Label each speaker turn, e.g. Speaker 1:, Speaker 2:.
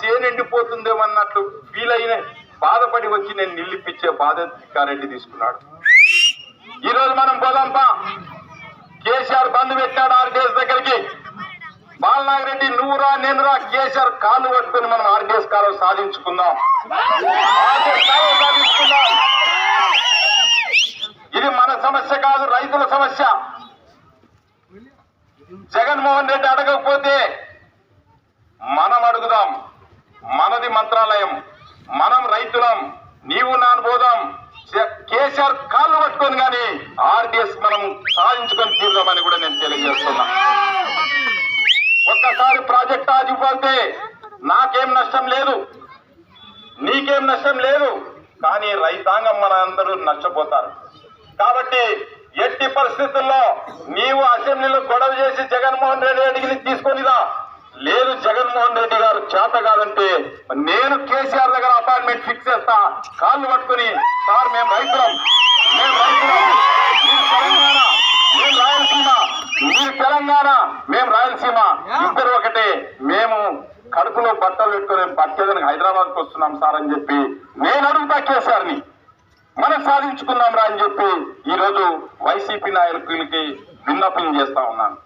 Speaker 1: చేను ఎండిపోతుందేమన్నట్లు అన్నట్లు బాధపడి వచ్చి నేను నిల్లిపించే బాధ రెడ్డి తీసుకున్నాడు. ఈరోజు మనం పోదాంపా కేసీఆర్ బంధు పెట్టాడు ఆర్టీఎస్ దగ్గరికి. బాలనాగిరెడ్డి నువ్వురా నేనురా కేసీఆర్ కాళ్ళు పట్టుకొని మనం ఆర్టీఎస్ కాలం సాధించుకుందాం. కాలం సాధించుకుందాం. ఇది మన సమస్య కాదు రైతుల సమస్య. జగన్మోహన్ రెడ్డి అడగకపోతే మనం అడుగుదాం. మనది మంత్రాలయం మనం రైతులం నీవు నాను పోదాం కేసీఆర్ కాళ్ళు పట్టుకొని కానీ ఆర్డీఎస్ మనం సాధించుకొని తీరుదామని కూడా నేను తెలియజేస్తున్నా. ఒక్కసారి ప్రాజెక్ట్ ఆగిపోతే నాకేం నష్టం లేదు. నీకేం నష్టం లేదు. కానీ రైతాంగం మన అందరూ నష్టపోతారు. కాబట్టి ఎట్టి పరిస్థితుల్లో నీవు అసెంబ్లీలో గొడవ చేసి జగన్మోహన్ రెడ్డి అడిగి తీసుకొనిదా లేదు జగన్మోహన్ రెడ్డి గారు చేత కాదంటే నేను కేసీఆర్ దగ్గర అపాయింట్మెంట్ ఫిక్స్ చేస్తా. కాళ్ళు పట్టుకుని సార్ మేము రైతులం. మేము రైతులం. మీరు తెలంగాణ. మేము రాయలసీమ. మీరు తెలంగాణ. మేము రాయలసీమ. ఇద్దరు ఒకటే. మేము కడుపులో బట్టలు పెట్టుకుని బట్టేదని హైదరాబాద్కి వస్తున్నాం సార్ అని చెప్పి నేను అడుగుతా కేసీఆర్ని. మనం సాధించుకుందాం రా అని చెప్పి ఈరోజు వైసీపీ నాయకులకి విన్నపం చేస్తా ఉన్నాను.